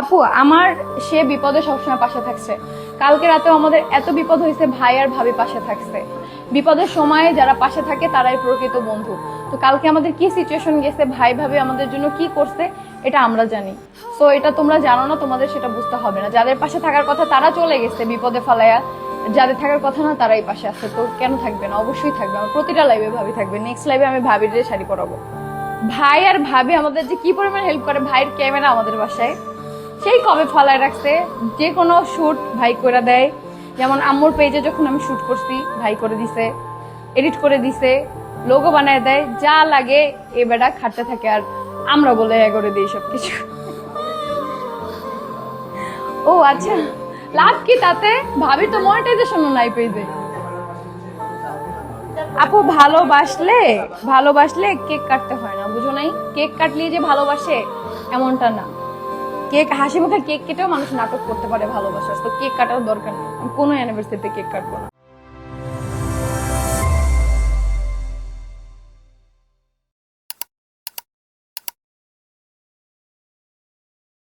আপু, আমার সে বিপদে সবসময় পাশে থাকছে। কালকে রাতেও আমাদের এত বিপদ হয়েছে, ভাই আর ভাবি পাশে থাকছে। বিপদের সময় যারা পাশে থাকে, তারাই প্রকৃত বন্ধু। তো কালকে আমাদের কি সিচুয়েশন গেছে, ভাই ভাবি আমাদের জন্য কি করছে, এটা আমরা জানি। সো এটা তোমরা জানো না, তোমাদের সেটা বুঝতে হবে না। যাদের পাশে থাকার কথা তারা চলে গেছে বিপদে ফালায়া যাদের থাকার কথা না তারাই পাশে আছে। তো কেন থাকবে না? অবশ্যই থাকবে। আমার প্রতিটা লাইভে ভাবি থাকবে। নেক্সট লাইভে আমি ভাবির শাড়ি পরাবো। ভাই আর ভাবি আমাদের যে কি পরিমাণ হেল্প করে, ভাইয়ের ক্যামেরা আমাদের বাসায়। সেই কবে ফলায় রাখছে? যে কোনো শ্যুট ভাই করে দেয়। যেমন আম্মুর পেজে যখন আমি শ্যুট করছি, ভাই করে দিছে এডিট করে দিছে লোগো বানায় দেয়, যা লাগে এ বেটা খাটতে থাকে আর আমরা বলে এ করে দিই সব কিছু ও আচ্ছা। লাভ কি তাতে? ভাবি তো মনিটাইজেশনও নাই পেজে আপু, ভালোবাসলে ভালোবাসলে কেক কাটতে হয় না, বুঝো নাই? কেক কাটলে যে ভালোবাসে, এমনটা না। কেক, হাসি মুখে কেক কেটেও মানুষ নাটক করতে পারে ভালোবাসা তো কেক কাটার দরকার নেই। কোনো অ্যানিভার্সারিতে কেক কাটবো না।